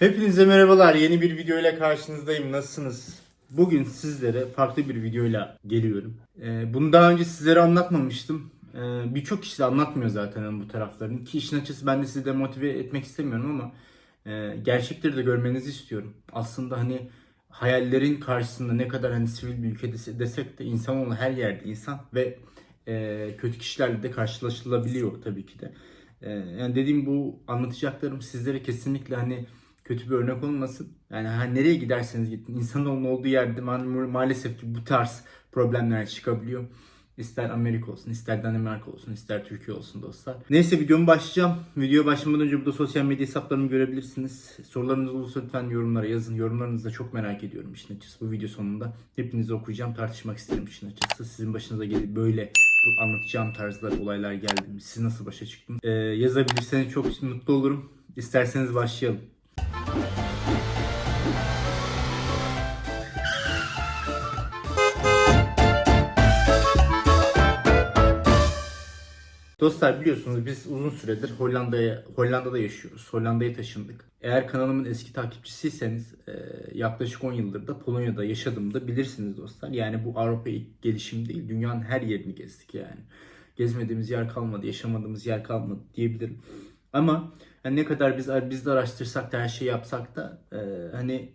Hepinize merhabalar. Yeni bir video ile karşınızdayım. Nasılsınız? Bugün sizlere farklı bir videoyla geliyorum. Ee, bunu daha önce sizlere anlatmamıştım. Ee, Birçok kişi de anlatmıyor zaten bu taraflarını. Ki işin açısı ben de sizi de motive etmek istemiyorum ama e, gerçekleri de görmenizi istiyorum. Aslında hani hayallerin karşısında ne kadar hani sivil bir ülke dese- desek de insanoğlu her yerde insan ve e, kötü kişilerle de karşılaşılabiliyor tabii ki de. E, yani dediğim bu anlatacaklarım sizlere kesinlikle hani kötü bir örnek olmasın. Yani ha, nereye giderseniz gidin insanoğlunun olduğu yerde ma- maalesef ki bu tarz problemler çıkabiliyor. İster Amerika olsun, ister Danimarka olsun, ister Türkiye olsun dostlar. Neyse videomu başlayacağım. Video başlamadan önce burada sosyal medya hesaplarımı görebilirsiniz. Sorularınız olursa lütfen yorumlara yazın. Yorumlarınızı da çok merak ediyorum işin açısı. Bu video sonunda hepinizi okuyacağım, tartışmak isterim işin açısı. Sizin başınıza gelip böyle bu anlatacağım tarzlar, olaylar geldi mi? Siz nasıl başa çıktınız? Ee, yazabilirseniz çok mutlu olurum. İsterseniz başlayalım. Dostlar biliyorsunuz biz uzun süredir Hollanda'ya Hollanda'da yaşıyoruz. Hollanda'ya taşındık. Eğer kanalımın eski takipçisiyseniz e, yaklaşık 10 yıldır da Polonya'da yaşadığımda bilirsiniz dostlar. Yani bu Avrupa ilk gelişim değil. Dünyanın her yerini gezdik yani. Gezmediğimiz yer kalmadı, yaşamadığımız yer kalmadı diyebilirim. Ama hani ne kadar biz biz de araştırsak da her şeyi yapsak da e, hani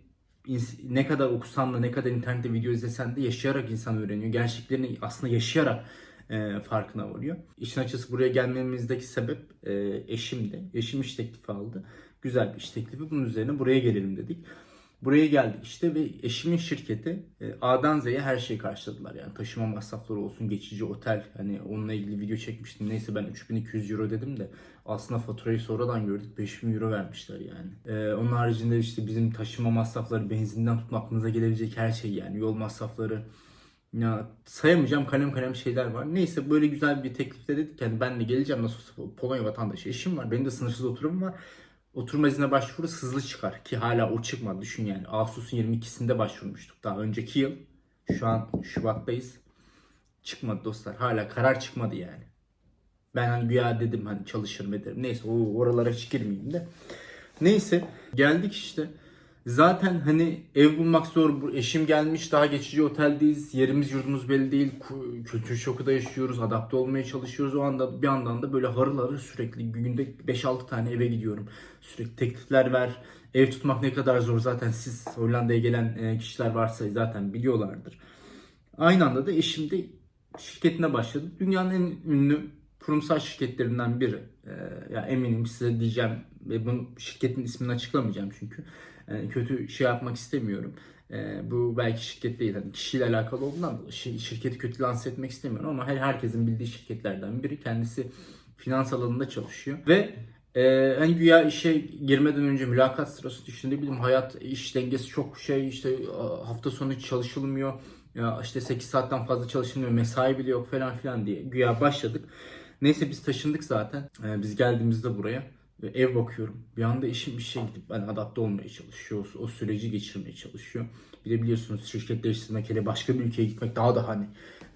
ne kadar okusan da ne kadar internette video izlesen de yaşayarak insan öğreniyor. Gerçeklerini aslında yaşayarak e, farkına varıyor. İşin açısı buraya gelmemizdeki sebep e, eşimdi. Eşim iş teklifi aldı. Güzel bir iş teklifi. Bunun üzerine buraya gelelim dedik. Buraya geldik işte ve eşimin şirketi e, A'dan Z'ye her şeyi karşıladılar. Yani taşıma masrafları olsun, geçici otel. Hani onunla ilgili video çekmiştim. Neyse ben 3200 euro dedim de aslında faturayı sonradan gördük. 5000 euro vermişler yani. E, onun haricinde işte bizim taşıma masrafları, benzinden tutun aklınıza gelebilecek her şey yani. Yol masrafları, ya sayamayacağım kalem kalem şeyler var. Neyse böyle güzel bir teklifte dedik yani ben de geleceğim nasıl olsa Polonya vatandaşı eşim var. Benim de sınırsız oturum var. Oturma iznine başvuru hızlı çıkar ki hala o çıkmadı düşün yani. Ağustos'un 22'sinde başvurmuştuk daha önceki yıl. Şu an Şubat'tayız. Çıkmadı dostlar. Hala karar çıkmadı yani. Ben hani güya dedim hani çalışırım ederim. Neyse o oralara hiç girmeyeyim de. Neyse geldik işte. Zaten hani ev bulmak zor. Bu Eşim gelmiş daha geçici oteldeyiz. Yerimiz yurdumuz belli değil. Kültür şoku da yaşıyoruz. Adapte olmaya çalışıyoruz. O anda bir yandan da böyle harıl harıl sürekli günde 5-6 tane eve gidiyorum. Sürekli teklifler ver. Ev tutmak ne kadar zor zaten siz Hollanda'ya gelen e, kişiler varsa zaten biliyorlardır. Aynı anda da eşim de şirketine başladı. Dünyanın en ünlü kurumsal şirketlerinden biri. Ee, ya eminim size diyeceğim ve bunun şirketin ismini açıklamayacağım çünkü Yani kötü şey yapmak istemiyorum. Ee, bu belki şirket değil, hani kişiyle alakalı olduğundan şirketi kötü lanse etmek istemiyorum ama her herkesin bildiği şirketlerden biri. Kendisi finans alanında çalışıyor ve hani güya işe girmeden önce mülakat sırası düşündü bileyim hayat iş dengesi çok şey işte hafta sonu çalışılmıyor ya işte 8 saatten fazla çalışılmıyor mesai bile yok falan filan diye güya başladık. Neyse biz taşındık zaten. Ee, biz geldiğimizde buraya ev bakıyorum. Bir anda eşim işe gidip hani adapte olmaya çalışıyor. O, süreci geçirmeye çalışıyor. Bir de biliyorsunuz şirket değiştirmek hele başka bir ülkeye gitmek daha da hani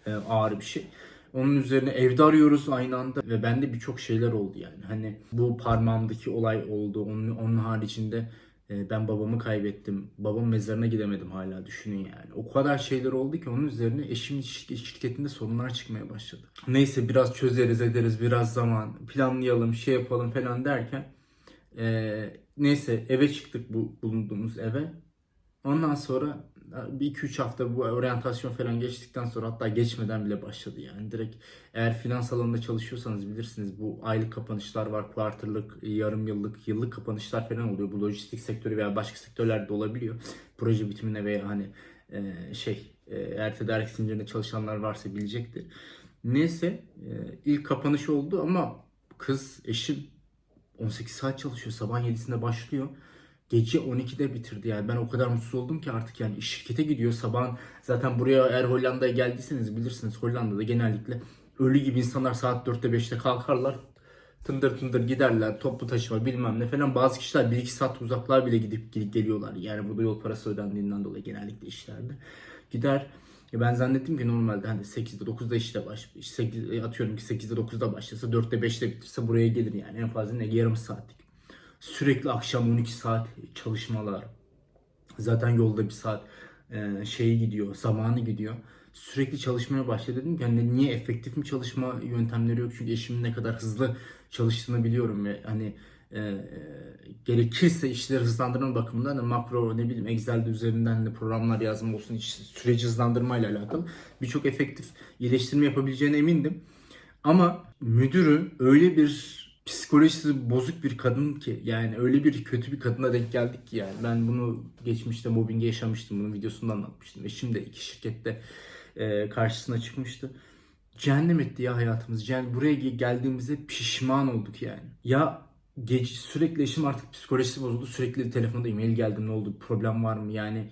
e, ağır bir şey. Onun üzerine evde arıyoruz aynı anda ve bende birçok şeyler oldu yani. Hani bu parmağımdaki olay oldu. Onun, onun haricinde ben babamı kaybettim. Babam mezarına gidemedim hala düşünün yani. O kadar şeyler oldu ki onun üzerine eşimin şirk- şirketinde sorunlar çıkmaya başladı. Neyse biraz çözeriz ederiz biraz zaman planlayalım şey yapalım falan derken e, neyse eve çıktık bu bulunduğumuz eve. Ondan sonra bir 2-3 hafta bu oryantasyon falan geçtikten sonra hatta geçmeden bile başladı yani direkt eğer finans alanında çalışıyorsanız bilirsiniz bu aylık kapanışlar var, quarterlık, yarım yıllık, yıllık kapanışlar falan oluyor. Bu lojistik sektörü veya başka sektörlerde de olabiliyor. Proje bitimine veya hani e, şey e, eğer tedarik zincirinde çalışanlar varsa bilecektir. Neyse e, ilk kapanış oldu ama kız eşim 18 saat çalışıyor. Sabah 7'sinde başlıyor. Gece 12'de bitirdi yani. Ben o kadar mutsuz oldum ki artık yani şirkete gidiyor sabahın. Zaten buraya eğer Hollanda'ya geldiyseniz bilirsiniz Hollanda'da genellikle ölü gibi insanlar saat 4'te 5'te kalkarlar. Tındır tındır giderler toplu taşıma bilmem ne falan. Bazı kişiler 1-2 saat uzaklığa bile gidip gidip geliyorlar. Yani burada yol parası ödendiğinden dolayı genellikle işlerde. Gider ya ben zannettim ki normalde hani 8'de 9'da işte baş 8 atıyorum ki 8'de 9'da başlasa 4'te 5'te bitirse buraya gelir yani en fazla ne yarım saatlik. Sürekli akşam 12 saat çalışmalar. Zaten yolda bir saat e, şeyi gidiyor, zamanı gidiyor. Sürekli çalışmaya başladı dedim ki hani niye efektif mi çalışma yöntemleri yok? Çünkü eşimin ne kadar hızlı çalıştığını biliyorum ve hani e, gerekirse işleri hızlandırma bakımından da makro ne bileyim Excel'de üzerinden de programlar yazma olsun süreci hızlandırma ile alakalı birçok efektif iyileştirme yapabileceğine emindim. Ama müdürü öyle bir psikolojisi bozuk bir kadın ki yani öyle bir kötü bir kadına denk geldik ki yani ben bunu geçmişte mobbingi yaşamıştım bunun videosunda anlatmıştım ve şimdi iki şirkette e, karşısına çıkmıştı. Cehennem etti ya hayatımız. Yani buraya ge- geldiğimizde pişman olduk yani. Ya gece sürekli eşim artık psikolojisi bozuldu. Sürekli telefonda e-mail geldi ne oldu problem var mı yani.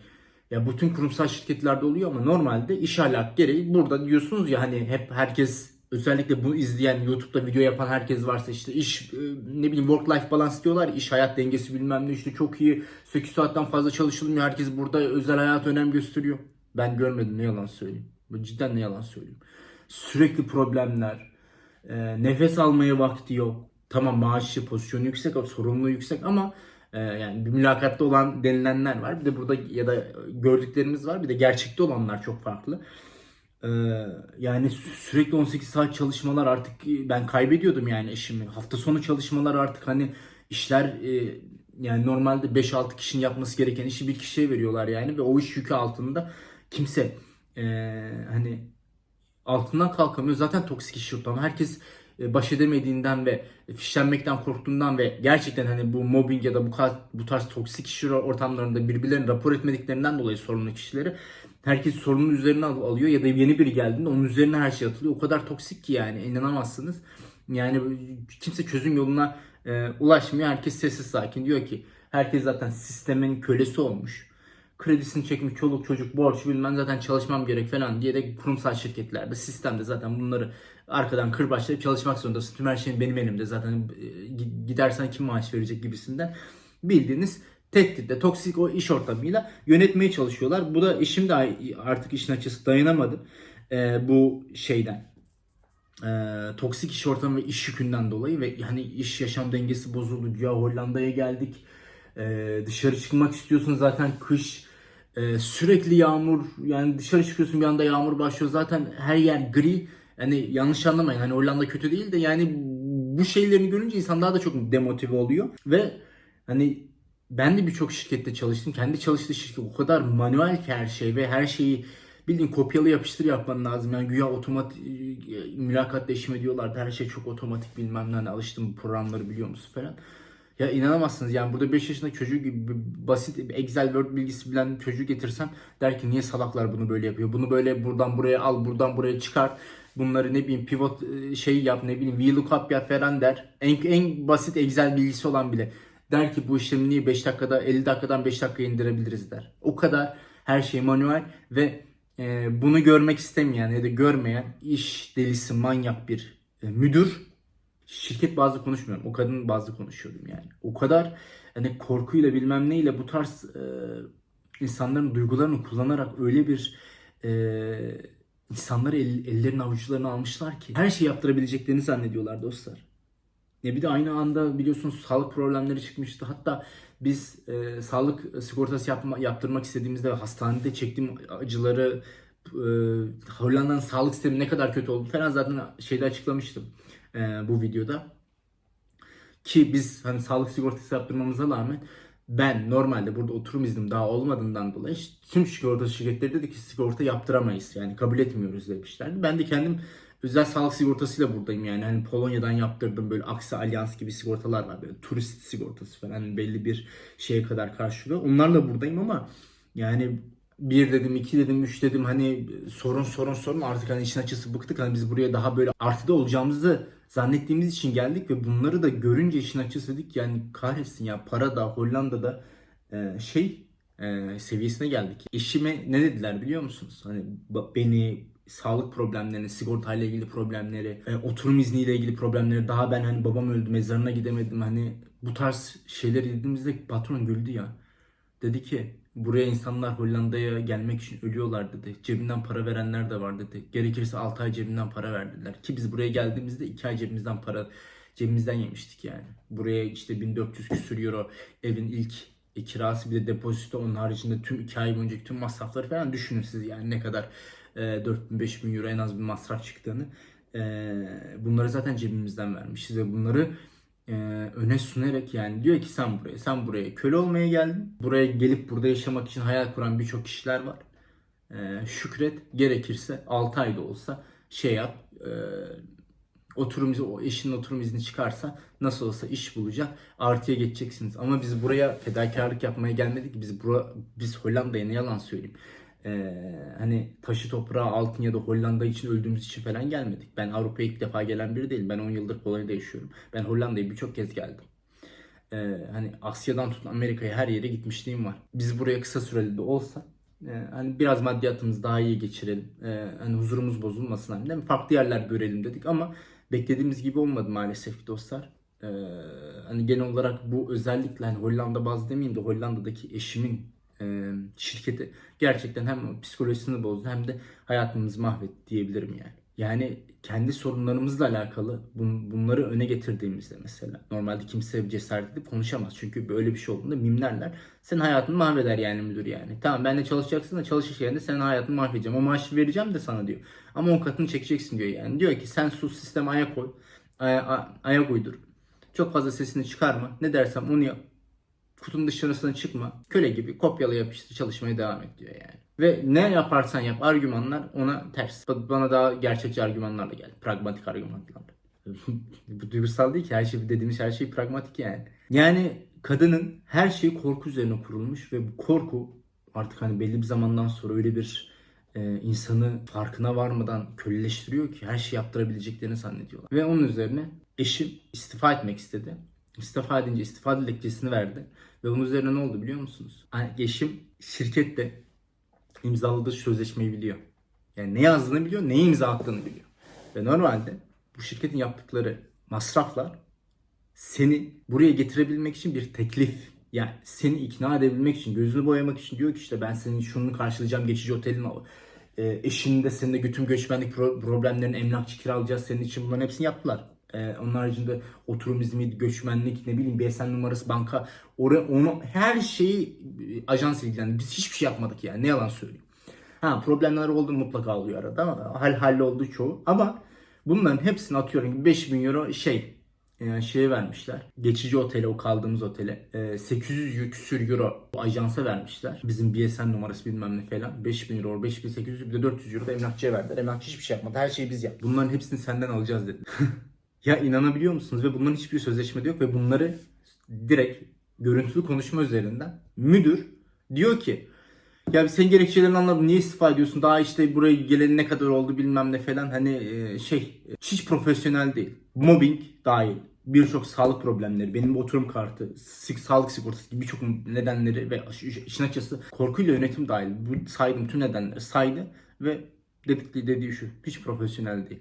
Ya bütün kurumsal şirketlerde oluyor ama normalde iş ahlak gereği burada diyorsunuz ya hani hep herkes özellikle bunu izleyen YouTube'da video yapan herkes varsa işte iş e, ne bileyim work life balance diyorlar iş hayat dengesi bilmem ne işte çok iyi 8 saatten fazla çalışılmıyor herkes burada özel hayat önem gösteriyor. Ben görmedim ne yalan söyleyeyim. Cidden ne yalan söyleyeyim. Sürekli problemler, e, nefes almaya vakti yok. Tamam maaşı, pozisyonu yüksek, sorumluluğu yüksek ama e, yani bir mülakatta olan denilenler var. Bir de burada ya da gördüklerimiz var. Bir de gerçekte olanlar çok farklı. Ee, yani sü- sürekli 18 saat çalışmalar artık e, ben kaybediyordum yani eşimi. Hafta sonu çalışmalar artık hani işler e, yani normalde 5-6 kişinin yapması gereken işi bir kişiye veriyorlar yani ve o iş yükü altında kimse e, hani altından kalkamıyor. Zaten toksik iş ortamı. Herkes e, baş edemediğinden ve fişlenmekten korktuğundan ve gerçekten hani bu mobbing ya da bu bu tarz toksik iş ortamlarında birbirlerini rapor etmediklerinden dolayı sorunlu kişileri herkes sorunun üzerine al- alıyor ya da yeni biri geldiğinde onun üzerine her şey atılıyor. O kadar toksik ki yani inanamazsınız. Yani kimse çözüm yoluna e, ulaşmıyor. Herkes sessiz sakin diyor ki herkes zaten sistemin kölesi olmuş. Kredisini çekmiş çoluk çocuk borç bilmem zaten çalışmam gerek falan diye de kurumsal şirketlerde sistemde zaten bunları arkadan kırbaçlayıp çalışmak zorundasın. Tüm her şeyin benim elimde zaten e, gi- gidersen kim maaş verecek gibisinden bildiğiniz tehditle toksik o iş ortamıyla yönetmeye çalışıyorlar. Bu da işim de artık işin açısı dayanamadı e, bu şeyden e, toksik iş ortamı ve iş yükünden dolayı ve hani iş yaşam dengesi bozuldu. Ya Hollanda'ya geldik. E, dışarı çıkmak istiyorsun zaten kış. E, sürekli yağmur. Yani dışarı çıkıyorsun bir anda yağmur başlıyor. Zaten her yer gri. Yani yanlış anlamayın. Hani Hollanda kötü değil de yani bu şeylerini görünce insan daha da çok demotive oluyor. Ve hani ben de birçok şirkette çalıştım. Kendi çalıştığı şirket o kadar manuel ki her şey ve her şeyi bildiğin kopyalı yapıştır yapman lazım. Yani güya otomatik mülakatta işim ediyorlardı. Her şey çok otomatik bilmem ne. Hani alıştım bu programları biliyor musun falan. Ya inanamazsınız yani burada 5 yaşında çocuğu gibi basit Excel Word bilgisi bilen çocuğu getirsem der ki niye salaklar bunu böyle yapıyor? Bunu böyle buradan buraya al, buradan buraya çıkar. Bunları ne bileyim pivot e, şey yap ne bileyim VLOOKUP yap falan der. En, en basit Excel bilgisi olan bile der ki bu işlemi niye 5 dakikada 50 dakikadan 5 dakikaya indirebiliriz der. O kadar her şey manuel ve e, bunu görmek istemeyen ya da görmeyen iş delisi manyak bir e, müdür şirket bazlı konuşmuyorum. O kadın bazlı konuşuyordum yani. O kadar hani korkuyla bilmem neyle bu tarz e, insanların duygularını kullanarak öyle bir e, insanları el, ellerin avuçlarına almışlar ki her şeyi yaptırabileceklerini zannediyorlar dostlar. Ya bir de aynı anda biliyorsunuz sağlık problemleri çıkmıştı. Hatta biz e, sağlık sigortası yapma, yaptırmak istediğimizde hastanede çektiğim acıları e, Hollanda'nın sağlık sistemi ne kadar kötü oldu falan zaten şeyde açıklamıştım e, bu videoda. Ki biz hani sağlık sigortası yaptırmamıza rağmen ben normalde burada oturum iznim daha olmadığından dolayı tüm sigorta şirketleri dedi ki sigorta yaptıramayız yani kabul etmiyoruz demişlerdi. Ben de kendim özel sağlık sigortasıyla buradayım yani hani Polonya'dan yaptırdım böyle Aksi Alyans gibi sigortalar var böyle turist sigortası falan belli bir şeye kadar karşılıyor. Onlarla buradayım ama yani bir dedim, iki dedim, üç dedim hani sorun sorun sorun artık hani işin açısı bıktık. Hani biz buraya daha böyle artıda olacağımızı zannettiğimiz için geldik ve bunları da görünce işin açısı dedik yani kahretsin ya para da Hollanda'da e, şey e, seviyesine geldik. Eşime ne dediler biliyor musunuz? Hani beni sağlık problemlerini, sigortayla ilgili problemleri, e, oturum izniyle ilgili problemleri daha ben hani babam öldü mezarına gidemedim hani bu tarz şeyleri dediğimizde patron güldü ya. Dedi ki buraya insanlar Hollanda'ya gelmek için ölüyorlar dedi. Cebinden para verenler de var dedi. Gerekirse 6 ay cebinden para verdiler. Ki biz buraya geldiğimizde 2 ay cebimizden para cebimizden yemiştik yani. Buraya işte 1400 küsür euro evin ilk e, kirası bir de depozito onun haricinde tüm 2 ay boyunca tüm masrafları falan düşünün siz yani ne kadar e, 4000-5000 euro en az bir masraf çıktığını. E, bunları zaten cebimizden vermişiz ve bunları e, öne sunarak yani diyor ki sen buraya sen buraya köle olmaya geldin. Buraya gelip burada yaşamak için hayal kuran birçok kişiler var. E, şükret gerekirse 6 ayda olsa şey yap e, oturum eşinin oturum izni çıkarsa nasıl olsa iş bulacak artıya geçeceksiniz. Ama biz buraya fedakarlık yapmaya gelmedik. Biz bura, biz Hollanda'ya ne yalan söyleyeyim. Ee, hani taşı toprağı altın ya da Hollanda için öldüğümüz için falan gelmedik. Ben Avrupa'ya ilk defa gelen biri değilim. Ben 10 yıldır Polonya'da yaşıyorum. Ben Hollanda'ya birçok kez geldim. Ee, hani Asya'dan tutun Amerika'ya her yere gitmişliğim var. Biz buraya kısa süreli de olsa e, hani biraz maddiyatımız daha iyi geçirelim. E, hani huzurumuz bozulmasın hani değil mi? Farklı yerler görelim dedik ama beklediğimiz gibi olmadı maalesef ki dostlar. E, hani genel olarak bu özellikle hani Hollanda bazı demeyeyim de Hollanda'daki eşimin e, şirketi gerçekten hem psikolojisini bozdu hem de hayatımızı mahvetti diyebilirim yani. Yani kendi sorunlarımızla alakalı bun- bunları öne getirdiğimizde mesela normalde kimse cesaret edip konuşamaz. Çünkü böyle bir şey olduğunda mimlerler. Senin hayatını mahveder yani müdür yani. Tamam benimle çalışacaksın da çalışış yerinde senin hayatını mahvedeceğim. O maaşı vereceğim de sana diyor. Ama on katını çekeceksin diyor yani. Diyor ki sen sus sisteme ayak koy. Ayak uydur. Çok fazla sesini çıkarma. Ne dersem onu yap kutunun dışarısına çıkma. Köle gibi kopyala yapıştır çalışmaya devam et diyor yani. Ve ne yaparsan yap argümanlar ona ters. Ba- Bana daha gerçekçi argümanlarla geldi. Pragmatik argümanlarla. Bu duygusal değil ki her şey dediğimiz her şey pragmatik yani. Yani kadının her şeyi korku üzerine kurulmuş ve bu korku artık hani belli bir zamandan sonra öyle bir e, insanı farkına varmadan köleleştiriyor ki her şeyi yaptırabileceklerini zannediyorlar. Ve onun üzerine eşim istifa etmek istedi. İstifa edince istifa dilekçesini verdi. Ve bunun üzerine ne oldu biliyor musunuz? Eşim şirkette imzaladığı sözleşmeyi biliyor. Yani ne yazdığını biliyor, neye imza attığını biliyor. Ve normalde bu şirketin yaptıkları masraflar seni buraya getirebilmek için bir teklif. Yani seni ikna edebilmek için, gözünü boyamak için diyor ki işte ben senin şunu karşılayacağım geçici otelin al. E, eşinin de senin de götüm göçmenlik pro- problemlerin emlakçı kiralayacağız senin için bunların hepsini yaptılar. E, onun haricinde oturum izni, göçmenlik, ne bileyim BSN numarası, banka, oraya, onu her şeyi e, ajans ilgilendi. Biz hiçbir şey yapmadık yani ne yalan söyleyeyim. Ha problemler oldu mutlaka oluyor arada ama hal halloldu çoğu. Ama bunların hepsini atıyorum 5000 euro şey e, şeye vermişler. Geçici otele o kaldığımız otele. E, 800 küsür euro ajansa vermişler. Bizim BSN numarası bilmem ne falan. 5000 euro 5800 bir de 400 euro da emlakçıya verdiler. Emlakçı hiçbir şey yapmadı. Her şeyi biz yaptık. Bunların hepsini senden alacağız dedi. ya inanabiliyor musunuz? Ve bunların hiçbir sözleşmede yok ve bunları direkt görüntülü konuşma üzerinden müdür diyor ki ya sen gerekçelerini anladım. Niye istifa ediyorsun? Daha işte buraya geleli ne kadar oldu bilmem ne falan. Hani e, şey hiç profesyonel değil. Mobbing dahil. Birçok sağlık problemleri, benim oturum kartı, sağlık sigortası gibi birçok nedenleri ve iş- işin açısı korkuyla yönetim dahil. Bu saydım tüm nedenleri saydı ve dedikleri dediği şu. Hiç profesyonel değil.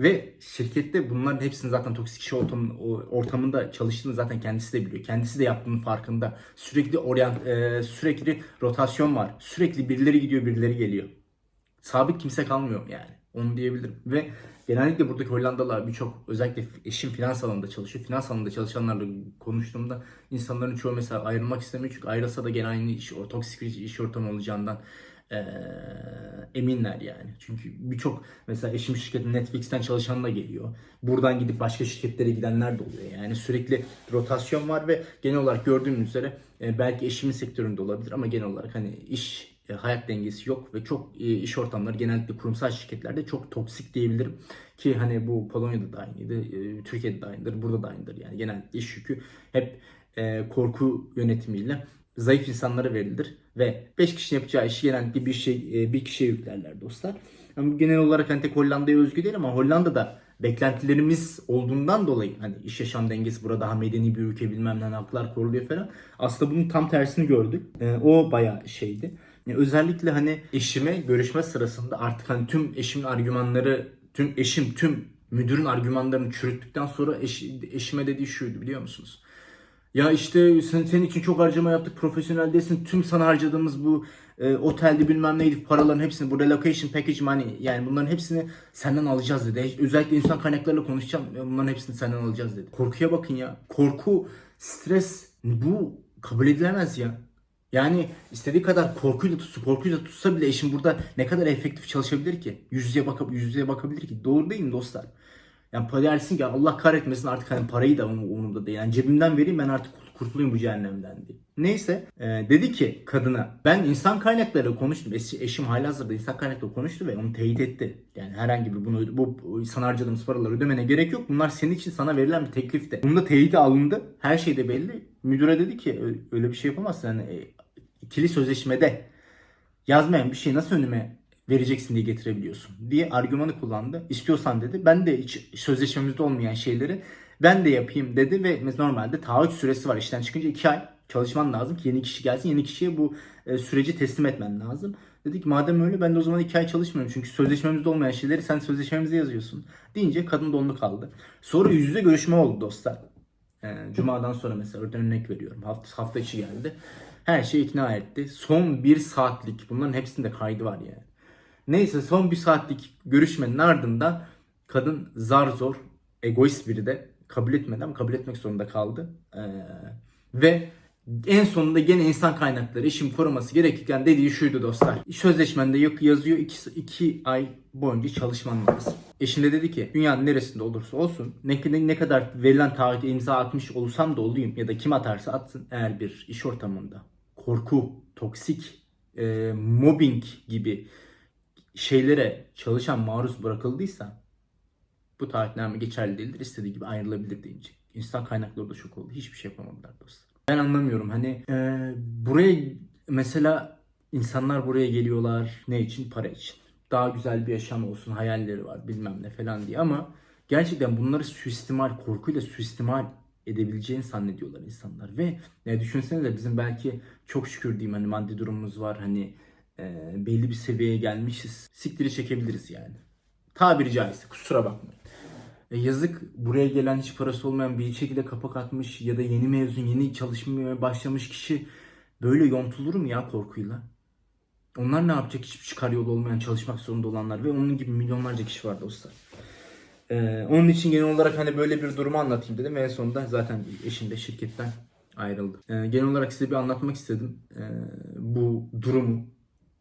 Ve şirkette bunların hepsini zaten toksik iş ortam, ortamında çalıştığını zaten kendisi de biliyor. Kendisi de yaptığının farkında. Sürekli orient, e, sürekli rotasyon var. Sürekli birileri gidiyor, birileri geliyor. Sabit kimse kalmıyor yani. Onu diyebilirim. Ve genellikle buradaki Hollandalılar birçok özellikle eşim finans alanında çalışıyor. Finans alanında çalışanlarla konuştuğumda insanların çoğu mesela ayrılmak istemiyor. Çünkü ayrılsa da gene aynı iş, o toksik iş ortamı olacağından eee, eminler yani. Çünkü birçok mesela eşim şirketin Netflix'ten çalışan da geliyor. Buradan gidip başka şirketlere gidenler de oluyor. Yani sürekli rotasyon var ve genel olarak gördüğümüz üzere e, belki eşimin sektöründe olabilir ama genel olarak hani iş e, hayat dengesi yok ve çok e, iş ortamları genellikle kurumsal şirketlerde çok toksik diyebilirim. Ki hani bu Polonya'da da aynıydı, e, Türkiye'de de aynıdır, burada da aynıdır. Yani genellikle iş yükü hep e, korku yönetimiyle zayıf insanlara verilir ve 5 kişinin yapacağı işi genellikle bir şey e, bir kişiye yüklerler dostlar. Bu genel olarak hani tek Hollanda'ya özgü değil ama Hollanda'da beklentilerimiz olduğundan dolayı hani iş yaşam dengesi burada daha medeni bir ülke bilmem ne haklar koruluyor falan. Aslında bunun tam tersini gördük. E, o bayağı şeydi. E, özellikle hani eşime görüşme sırasında artık hani tüm eşimin argümanları, tüm eşim tüm müdürün argümanlarını çürüttükten sonra eş, eşime dediği şuydu biliyor musunuz? Ya işte sen, senin için çok harcama yaptık profesyonel değilsin. Tüm sana harcadığımız bu e, otelde bilmem neydi paraların hepsini bu relocation package money yani bunların hepsini senden alacağız dedi. Özellikle insan kaynaklarıyla konuşacağım. ya Bunların hepsini senden alacağız dedi. Korkuya bakın ya. Korku, stres bu kabul edilemez ya. Yani istediği kadar korkuyla tutsa, korkuyla tutsa bile eşim burada ne kadar efektif çalışabilir ki? Yüz yüze, bakıp, yüz yüze bakabilir ki. Doğru değil mi dostlar? Yani para dersin ki Allah kahretmesin artık hani parayı da umurumda değil. Yani cebimden vereyim ben artık kurtulayım bu cehennemden diye. Neyse e, dedi ki kadına ben insan kaynakları konuştum. Eşi, eşim halihazırda insan kaynakları konuştu ve onu teyit etti. Yani herhangi bir bunu bu, sana harcadığımız paraları ödemene gerek yok. Bunlar senin için sana verilen bir teklifti. Bunun da teyidi alındı. Her şey de belli. Müdüre dedi ki "Ö- öyle bir şey yapamazsın. Yani, e, ikili sözleşmede yazmayan bir şeyi nasıl önüme vereceksin diye getirebiliyorsun diye argümanı kullandı. İstiyorsan dedi ben de hiç sözleşmemizde olmayan şeyleri ben de yapayım dedi ve normalde taahhüt süresi var. İşten çıkınca 2 ay çalışman lazım ki yeni kişi gelsin. Yeni kişiye bu e, süreci teslim etmen lazım. Dedi ki madem öyle ben de o zaman 2 ay çalışmıyorum. Çünkü sözleşmemizde olmayan şeyleri sen sözleşmemize yazıyorsun. Deyince kadın donlu kaldı. Sonra yüz yüze görüşme oldu dostlar. E, Cuma'dan sonra mesela örnek veriyorum. Hafta, hafta içi geldi. Her şeyi ikna etti. Son bir saatlik bunların hepsinde kaydı var yani. Neyse son bir saatlik görüşmenin ardından kadın zar zor egoist biri de kabul etmedi ama kabul etmek zorunda kaldı. Ee, ve en sonunda gene insan kaynakları işin koruması gerekirken dediği şuydu dostlar. Sözleşmende yok yazıyor 2 ay boyunca çalışman lazım. Eşin de dedi ki dünyanın neresinde olursa olsun ne, ne, ne kadar verilen taahhüte imza atmış olsam da olayım ya da kim atarsa atsın eğer bir iş ortamında korku, toksik, e, mobbing gibi şeylere çalışan maruz bırakıldıysa bu taahhütname geçerli değildir. İstediği gibi ayrılabilir deyince. İnsan kaynakları da şok oldu. Hiçbir şey yapamadılar dostlar. Ben anlamıyorum hani e, buraya mesela insanlar buraya geliyorlar ne için? Para için. Daha güzel bir yaşam olsun hayalleri var bilmem ne falan diye ama gerçekten bunları suistimal korkuyla suistimal edebileceğini zannediyorlar insanlar ve ya düşünsenize bizim belki çok şükür diyeyim hani maddi durumumuz var hani e, belli bir seviyeye gelmişiz. Siktiri çekebiliriz yani. Tabiri caizse kusura bakmayın. E, yazık buraya gelen hiç parası olmayan bir şekilde kapak atmış ya da yeni mezun yeni çalışmaya başlamış kişi böyle yontulur mu ya korkuyla? Onlar ne yapacak hiçbir çıkar yolu olmayan çalışmak zorunda olanlar ve onun gibi milyonlarca kişi var dostlar. Ee, onun için genel olarak hani böyle bir durumu anlatayım dedim ve en sonunda zaten eşim de şirketten ayrıldı. Ee, genel olarak size bir anlatmak istedim ee, bu durumu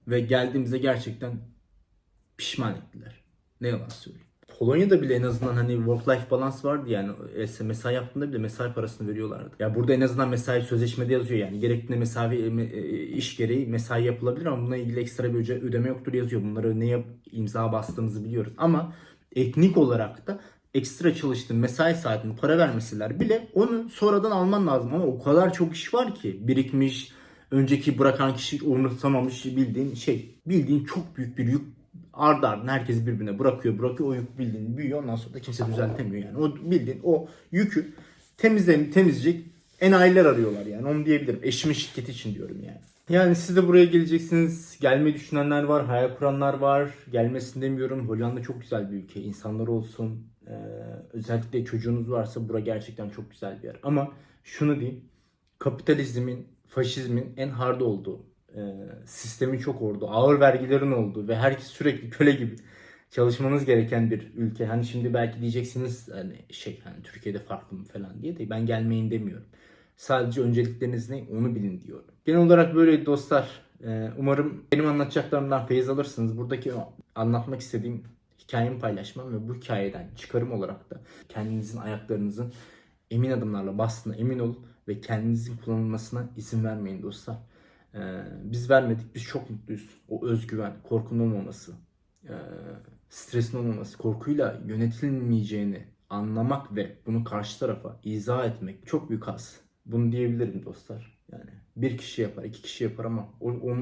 ve geldiğimizde gerçekten pişman ettiler. Ne yalan söyleyeyim. Polonya'da bile en azından hani work life balance vardı yani mesai yaptığında bile mesai parasını veriyorlardı. Ya burada en azından mesai sözleşmede yazıyor yani gerektiğinde mesai e, e, iş gereği mesai yapılabilir ama bununla ilgili ekstra bir öde- ödeme yoktur yazıyor. Bunları ne yap imza bastığımızı biliyoruz ama etnik olarak da ekstra çalıştığın mesai saatini para vermeseler bile onu sonradan alman lazım ama o kadar çok iş var ki birikmiş önceki bırakan kişi umursamamış bildiğin şey bildiğin çok büyük bir yük ardı ardına herkes birbirine bırakıyor bırakıyor o yük bildiğin büyüyor ondan sonra da kimse düzeltemiyor yani o bildiğin o yükü temizlem temizleyecek enayiler arıyorlar yani onu diyebilirim eşimin şirketi için diyorum yani. Yani siz de buraya geleceksiniz. Gelmeyi düşünenler var, hayal kuranlar var. Gelmesin demiyorum. Hollanda çok güzel bir ülke. İnsanlar olsun. Ee, özellikle çocuğunuz varsa bura gerçekten çok güzel bir yer. Ama şunu diyeyim. Kapitalizmin, faşizmin en hard olduğu, e, sistemin çok olduğu, ağır vergilerin olduğu ve herkes sürekli köle gibi çalışmanız gereken bir ülke. Hani şimdi belki diyeceksiniz hani şey hani Türkiye'de farklı mı falan diye de ben gelmeyin demiyorum. Sadece öncelikleriniz ne onu bilin diyorum. Genel olarak böyle dostlar. Ee, Umarım benim anlatacaklarımdan feyiz alırsınız. Buradaki anlatmak istediğim hikayemi paylaşmam ve bu hikayeden çıkarım olarak da kendinizin ayaklarınızın emin adımlarla bastığına emin olun ve kendinizin kullanılmasına izin vermeyin dostlar. Ee, biz vermedik, biz çok mutluyuz. O özgüven, korkunun olmaması, e, stresin olmaması, korkuyla yönetilmeyeceğini anlamak ve bunu karşı tarafa izah etmek çok büyük haz. Bunu diyebilirim dostlar. Yani bir kişi yapar, iki kişi yapar ama o, o,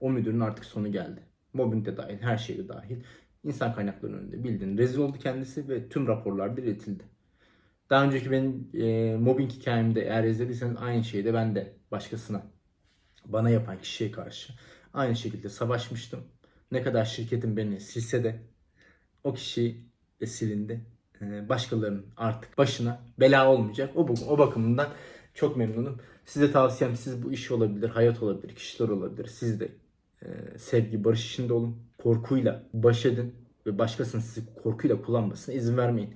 o müdürün artık sonu geldi. Mobbing de dahil, her şey dahil. İnsan kaynaklarının önünde bildiğin rezil oldu kendisi ve tüm raporlarda iletildi. Daha önceki benim e, mobbing hikayemde eğer izlediyseniz aynı şeyi de ben de başkasına, bana yapan kişiye karşı aynı şekilde savaşmıştım. Ne kadar şirketin beni silse de o kişi de silindi. E, başkalarının artık başına bela olmayacak. O, o bakımından Çok memnunum. Size tavsiyem siz bu iş olabilir, hayat olabilir, kişiler olabilir. Siz de e, sevgi, barış içinde olun. Korkuyla baş edin ve başkasının sizi korkuyla kullanmasına izin vermeyin.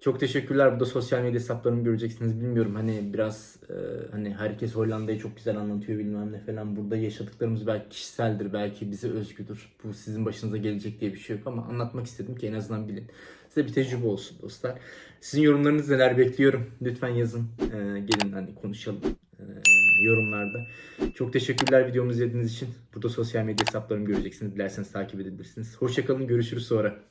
Çok teşekkürler. Burada sosyal medya hesaplarımı göreceksiniz. Bilmiyorum hani biraz e, hani herkes Hollanda'yı çok güzel anlatıyor bilmem ne falan. Burada yaşadıklarımız belki kişiseldir, belki bize özgüdür. Bu sizin başınıza gelecek diye bir şey yok ama anlatmak istedim ki en azından bilin. Size bir tecrübe olsun dostlar. Sizin yorumlarınız neler bekliyorum. Lütfen yazın. E, gelin hani konuşalım e, yorumlarda. Çok teşekkürler videomuzu izlediğiniz için. Burada sosyal medya hesaplarımı göreceksiniz. Dilerseniz takip edebilirsiniz. Hoşçakalın. Görüşürüz sonra.